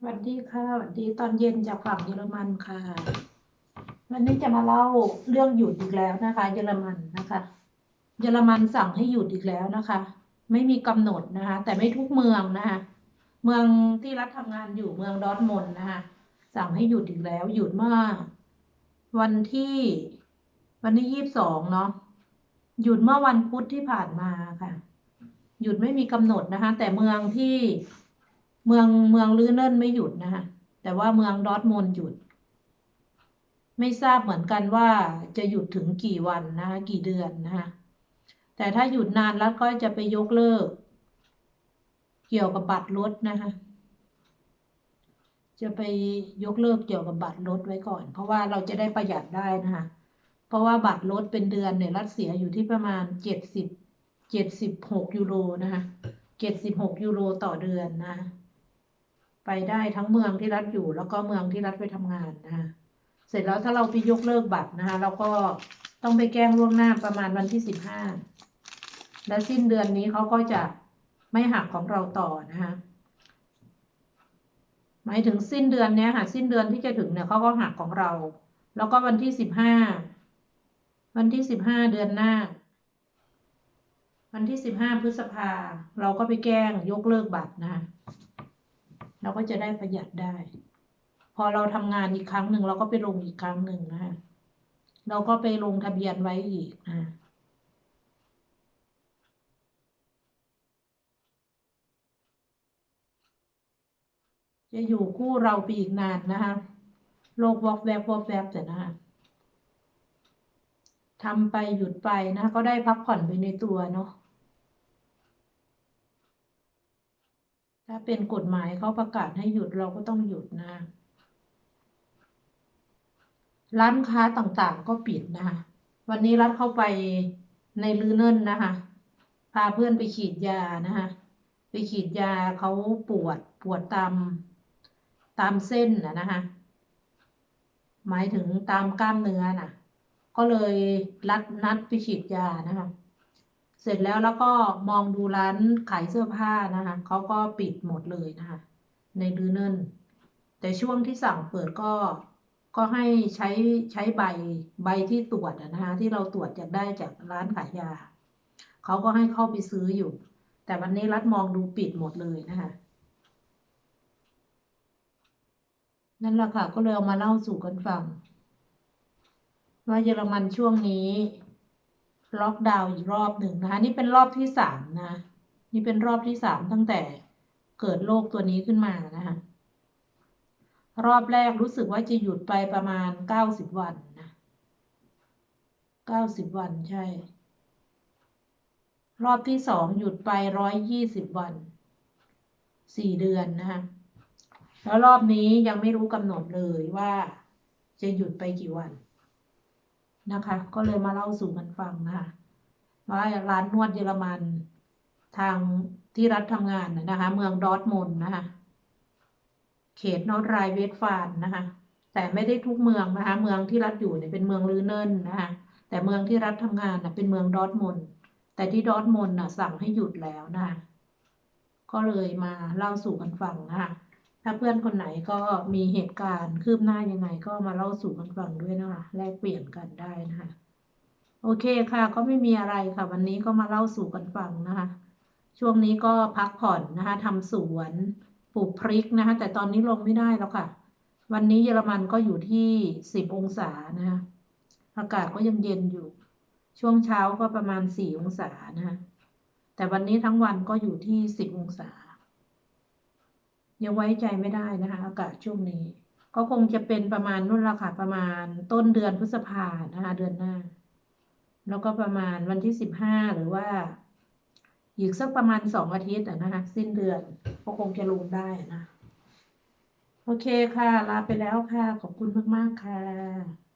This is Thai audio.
สวัสดีค่ะสวัสดีตอนเย็นจากฝั่งเยอรมันค่ะ วันนี้จะมาเล่าเรื่องหยุดอีกแล้วนะคะ เยอรมันนะคะ เยอรมันสั่งให้หยุดอีกแล้วนะคะ ไม่มีกำหนดนะคะ แต่ไม่ทุกเมืองนะคะ เมืองที่รัฐทำงานอยู่เมืองดอทมน์นะคะ สั่งให้หยุดอีกแล้ว หยุดเมื่อวันที่วันที่ยี่สิบสองเนาะ หยุดเมื่อวันพุธที่ผ่านมาค่ะ หยุดไม่มีกำหนดนะคะ แต่เมืองที่ เมืองเมืองลือเนิ่นไม่หยุดนะคะแต่ว่าเมืองดอทมนหยุด ไม่ทราบเหมือนกันว่าจะหยุดถึงกี่วันนะคะกี่เดือนนะคะแต่ถ้าหยุดนานแล้วก็จะไปยกเลิก เกี่ยวกับบัตรรถนะคะจะไปยกเลิกเกี่ยวกับบัตรรถไว้ก่อน เพราะว่าเราจะได้ประหยัดได้นะคะเพราะว่าบัตรรถเป็นเดือนเนี่ยรัฐเสียอยู่ที่ประมาณเจ็ดสิบเจ็ดสิบหกยูโรนะคะเจ็ดสิบหกยูโรต่อเดือนนะ ไปได้ทั้งเมืองที่รัฐอยู่ แล้วก็เมืองที่รัฐไปทำงานนะคะเสร็จแล้วถ้าเราไปยกเลิกบัตรนะคะเราก็ต้องไปแจ้งล่วงหน้าประมาณวันที่สิบห้าและสิ้นเดือนนี้เขาก็จะไม่หักของเราต่อนะคะหมายถึงสิ้นเดือนเนี้ยค่ะสิ้นเดือนที่จะถึงเนี่ยเขาก็หักของเรา แล้วก็วันที่สิบห้าวันที่สิบห้าเดือนหน้า วันที่สิบห้าพฤษภาเราก็ไปแจ้งยกเลิกบัตรนะคะ เราก็จะได้ประหยัดได้ พอเราทำงานอีกครั้งหนึ่งเราก็ไปลงอีกครั้งหนึ่งนะคะเราก็ไปลงทะเบียนไว้อีกนะจะอยู่คู่เราไปอีกนานนะคะ โลกวอกแวบวอกแวบแต่นะคะทำไปหยุดไปนะก็ได้พักผ่อนไปในตัวเนาะ ถ้า เป็นกฎหมายเขาประกาศให้หยุดเราก็ต้องหยุดนะ ร้านค้าต่างๆก็ปิดนะคะวันนี้รัฐเข้าไปในลือเนินนะคะพาเพื่อนไปฉีดยานะคะไปฉีดยาเขาปวดปวดตามตามเส้นนะนะคะหมายถึงตามกล้ามเนื้อน่ะ ก็เลยรัดนัดไปฉีดยานะคะ เสร็จแล้วแล้วก็มองดูร้านขายเสื้อผ้านะคะเขาก็ปิดหมดเลยนะคะ ในลือเนินแต่ช่วงที่สั่งเปิดก็ก็ให้ใช้ใช้ใบใบที่ตรวจนะคะที่เราตรวจจากได้จากร้านขายยาเขาก็ให้เข้าไปซื้ออยู่ แต่วันนี้รัฐมองดูปิดหมดเลยนะคะนั่นแหละค่ะก็เลยเอามาเล่าสู่กันฟัง ว่าเยอรมันช่วงนี้ ล็อกดาวน์อีกรอบหนึ่งนะคะนี่เป็นรอบที่สามนะนี่เป็นรอบที่สามตั้งแต่เกิดโรคตัวนี้ขึ้นมานะคะรอบแรกรู้สึกว่าจะหยุดไปประมาณเก้าสิบวันนะเก้าสิบวันใช่ รอบที่สองหยุดไปร้อยยี่สิบวันสี่เดือนนะคะแล้วรอบนี้ยังไม่รู้กำหนดเลยว่าจะหยุดไปกี่วัน นะคะ ก็เลยมาเล่าสู่กันฟังนะคะว่าร้านนวดเยอรมันทางที่รัฐทำงานนะคะ เมืองดอทมนนะคะเขตนอตไรเวสฟานนะคะ แต่ไม่ได้ทุกเมืองนะคะ เมืองที่รัฐอยู่เนี่ยเป็นเมืองลือเนินนะคะ แต่เมืองที่รัฐทำงานนะเป็นเมืองดอทมนแต่ที่ดอทมนด์นะสั่งให้หยุดแล้วนะคะก็เลยมาเล่าสู่กันฟังนะคะ ถ้าเพื่อนคนไหนก็มีเหตุการณ์คืบหน้ายังไงก็มาเล่าสู่กันฟังด้วยนะคะ แลกเปลี่ยนกันได้นะคะ โอเคค่ะ ก็ไม่มีอะไรค่ะ วันนี้ก็มาเล่าสู่กันฟังนะคะ ช่วงนี้ก็พักผ่อนนะคะทำสวนปลูกพริกนะคะ แต่ตอนนี้ลงไม่ได้แล้วค่ะ วันนี้เยอรมันก็อยู่ที่สิบองศานะคะอากาศก็ยังเย็นอยู่ ช่วงเช้าก็ประมาณสี่องศานะคะแต่วันนี้ทั้งวันก็อยู่ที่สิบองศา ยังไว้ใจไม่ได้นะคะ อากาศช่วงนี้ ก็คงจะเป็นประมาณนู่นละค่ะประมาณต้นเดือนพฤษภานะคะเดือนหน้า แล้วก็ประมาณวันที่สิบห้าหรือว่าอีกสักประมาณสองอาทิตย์อะนะคะสิ้นเดือนก็คงจะลงได้นะ โอเคค่ะ ลาไปแล้วค่ะ ขอบคุณมาก ๆ ค่ะ